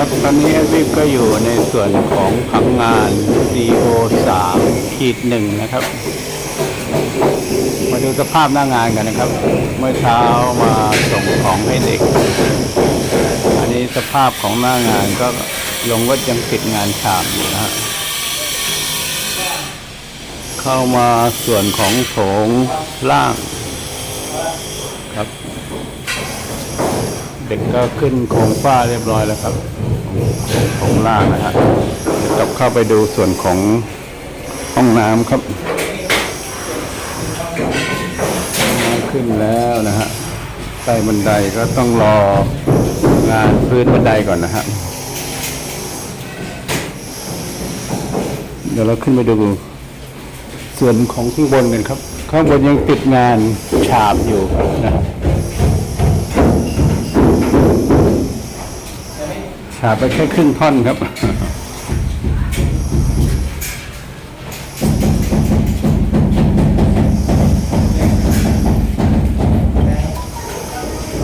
ครับตอนนี้วิบก็อยู่ในส่วนของพังงาน CO 3ขีดหนึ่งนะครับ มาดูสภาพหน้างานกันนะครับ เมื่อเช้ามาส่งของให้เด็ก อันนี้สภาพของหน้างานก็ลงว่ายังติดงานฉาบอยู่นะฮะเข้ามาส่วนของโถงล่างครับ เด็กก็ขึ้นโครงฝ้าเรียบร้อยแล้วครับโครงล่างนะฮะเดี๋ยวกลับเข้าไปดูส่วนของห้องน้ำครับน้ำขึ้นแล้วนะฮะใต้บันไดก็ต้องรองานพื้นบันไดก่อนนะฮะเดี๋ยวเราขึ้นไปดู ส่วนของข้างบนกันครับ ข้างบนยังติดงานฉาบอยู่นะาบไปแค่ครึ่งท่อนครับ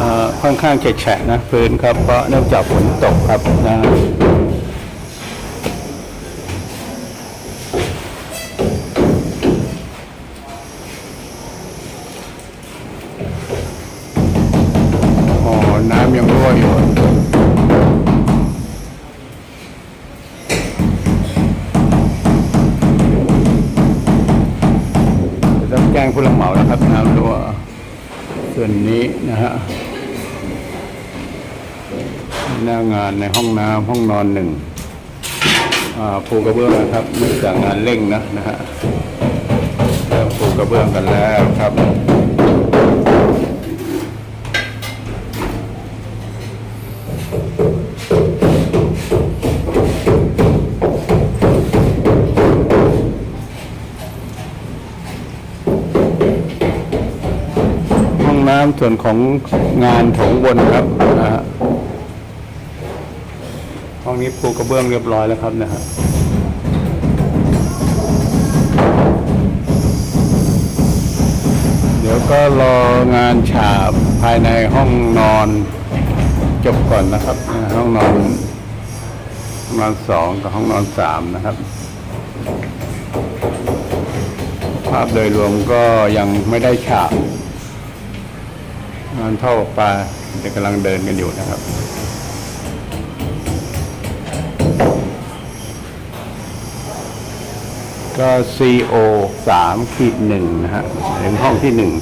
อ่อค่อนข้างเฉะแฉะนะพื้นครับ เพราะเนื่องจากฝนตกครับนะอ๋อน้ำยังรั่วอยู่ ส่วนนี้นะฮะหน้างานในห้องน้ำห้องนอนหนึ่งอาปูกระเบื้องนะครับเนื่องจากงานเร่งนะนะฮะปูกระเบื้องกันแล้วครับ ส่วนของงานโถงบนครับนะฮะห้องนี้ปูกระเบื้องเรียบร้อยแล้วครับนะฮะเดี๋ยวก็รองานฉาบภายในห้องนอนจบก่อนนะครับ ห้องนอนห้องนอนสองกับห้องนอนสามนะครับ ภาพโดยรวมก็ยังไม่ได้ฉาบ งานเท่อปลาจะกำลังเดินกันอยู่นะครับ ก็ CO สามขีดหนึ่งนะฮะถึงห้องที่หนึ่ง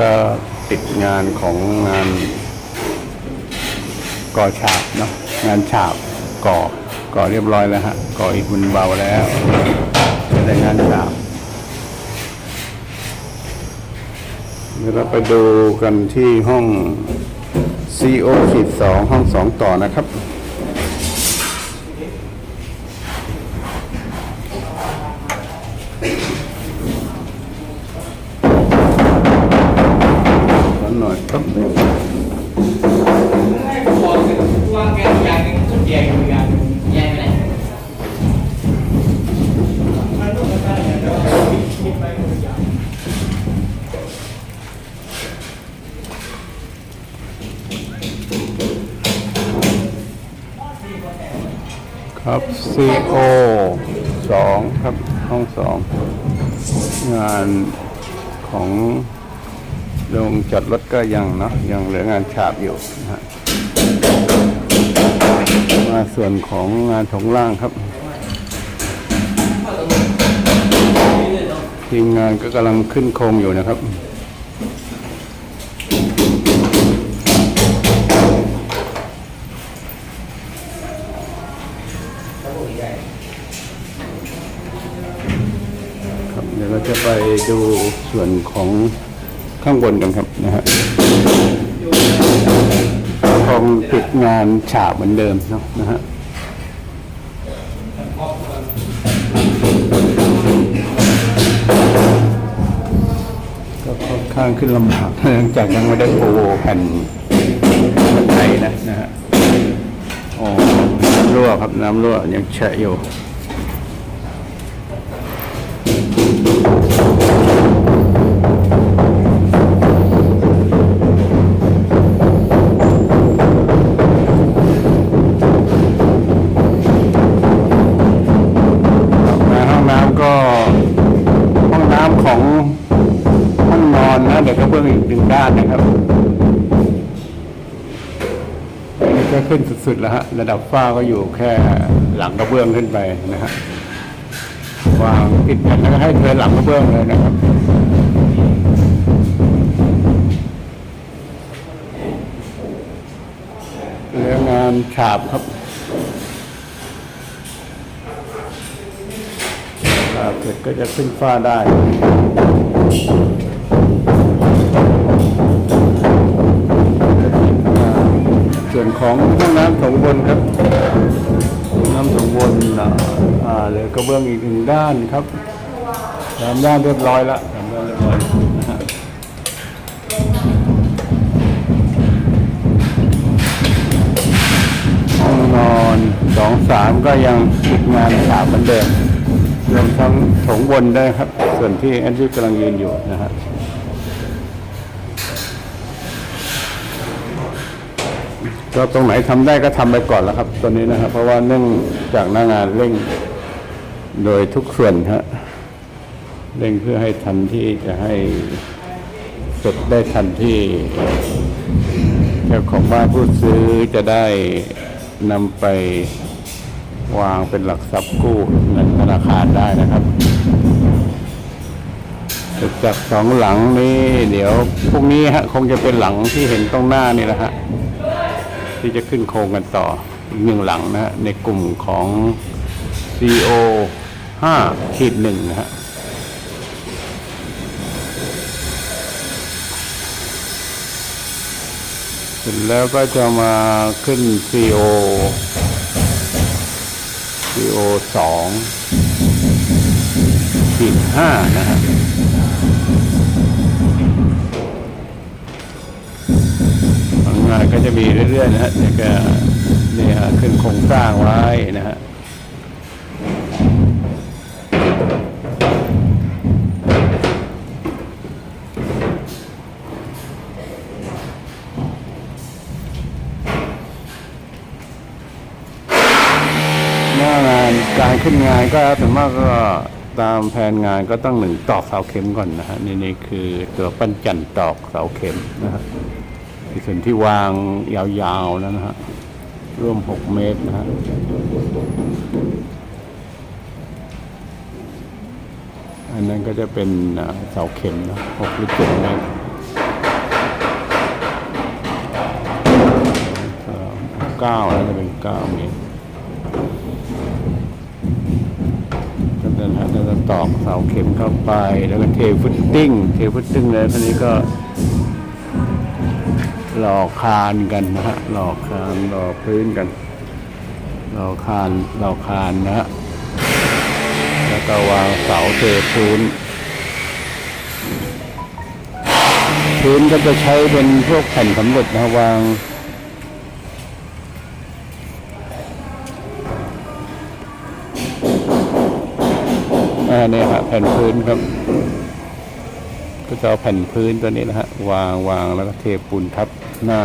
ก็ติดงานของงานก่อฉาบเนาะงานฉาบก่อก่อเรียบร้อยแล้วฮะก่ออีกมันเบาแล้วจะได้งานฉาบ เดี๋ยวเราไปดูกันที่ห้อง CO ขีดสองห้องสองต่อนะครับขอหน่อยครับ CO สองครับห้องสองงานของโรงจอดรถก็ยังเนาะยังเหลืองานฉาบอยู่นะฮะมาส่วนของงานถงล่างครับ ทีมงานก็กำลังขึ้นโครงอยู่นะครับ ดูส่วนของข้างบนกันครับนะฮะคงติดงานฉาบเหมือนเดิมเนาะนะฮะก็ค่อนข้างขึ้นลำบากเนื่องจากยังไม่ได้ปูแผ่นบันไดนะนะฮะอ๋อน้ำรั่วครับน้ำรั่วยังแฉะอยู่ ก็ขึ้นสุดๆแล้วฮะระดับฝ้าก็อยู่แค่หลังกระเบื้องขึ้นไปนะฮะวางติดกันแล้วก็ให้เธอหลังกระเบื้องเลยนะครับเรื่องงานฉาบครับฉาบเสร็จก็จะขึ้นฟ้าได้ ส่วนของห้องน้ำสองบนครับห้องน้ำสองบนอ่าเหลือกระเบื้องอีกหนึ่งด้านครับสามด้านเรียบร้อยแล้วสามด้านเรียบร้อยนะฮะห้องนอนสองสามก็ยังติดงานสามเหมือนเดิมรวมทั้งโถงบนได้ครับ ส่วนที่แอนดี้กำลังยืนอยู่นะฮะ ก็ตรงไหนทำได้ก็ทำไปก่อนแล้วครับ ตอนนี้นะครับ เพราะว่าเนื่องจากหน้างานเร่งโดยทุกส่วนฮะเร่งเพื่อให้ทันที่จะให้เสร็จได้ทันที่เจ้าของบ้านผู้ซื้อจะได้นำไปวางเป็นหลักทรัพย์กู้เงินธนาคารได้นะครับจากสองหลังนี้ เดี๋ยวพรุ่งนี้ฮะคงจะเป็นหลังที่เห็นตรงหน้านี่แหละฮะ ที่จะขึ้นโครงกันต่ออีกหนึ่งหลังนะฮะในกลุ่มของ CO 5ขีดหนึ่งนะฮะเสร็จแล้วก็จะมาขึ้น CO CO 2ขีดห้านะฮะ จะมีเรื่อยๆนะฮะเนี่ยก็เนี่ยขึ้นโครงสร้างไว้นะฮะหน้างานการขึ้นงานก็ส่วนมากก็ตามแผนงานก็ต้องหนึ่งตอกเสาเข็มก่อนนะฮะนี่นี่คือตัวปั้นจันตอกเสาเข็มนะฮะใน ส่วนที่วางยาวๆแล้วนะฮะร่วม6เมตรนะฮะอันนั้นก็จะเป็นเสาเข็มนะ6หรือ7เมตรเก้าแล้วจะเป็น9เมตรก็จะนะฮะก็จะตอกเสาเข็มเข้าไปแล้วก็เทฟุตติ้ง เทฟุตติ้งเลยทีนี้ก็ หล่อคานกันนะฮะหล่อคานหล่อพื้นกันหล่อคานหล่อคานนะฮะแล้วก็วางเสาเทพื้นพื้นก็จะใช้เป็นพวกแผ่นสำเร็จนะวางอ่าเนี่ยครับแผ่นพื้นครับ ก็จะเอาแผ่นพื้นตัวนี้นะฮะวางวางแล้วก็เทปูนทับหน้า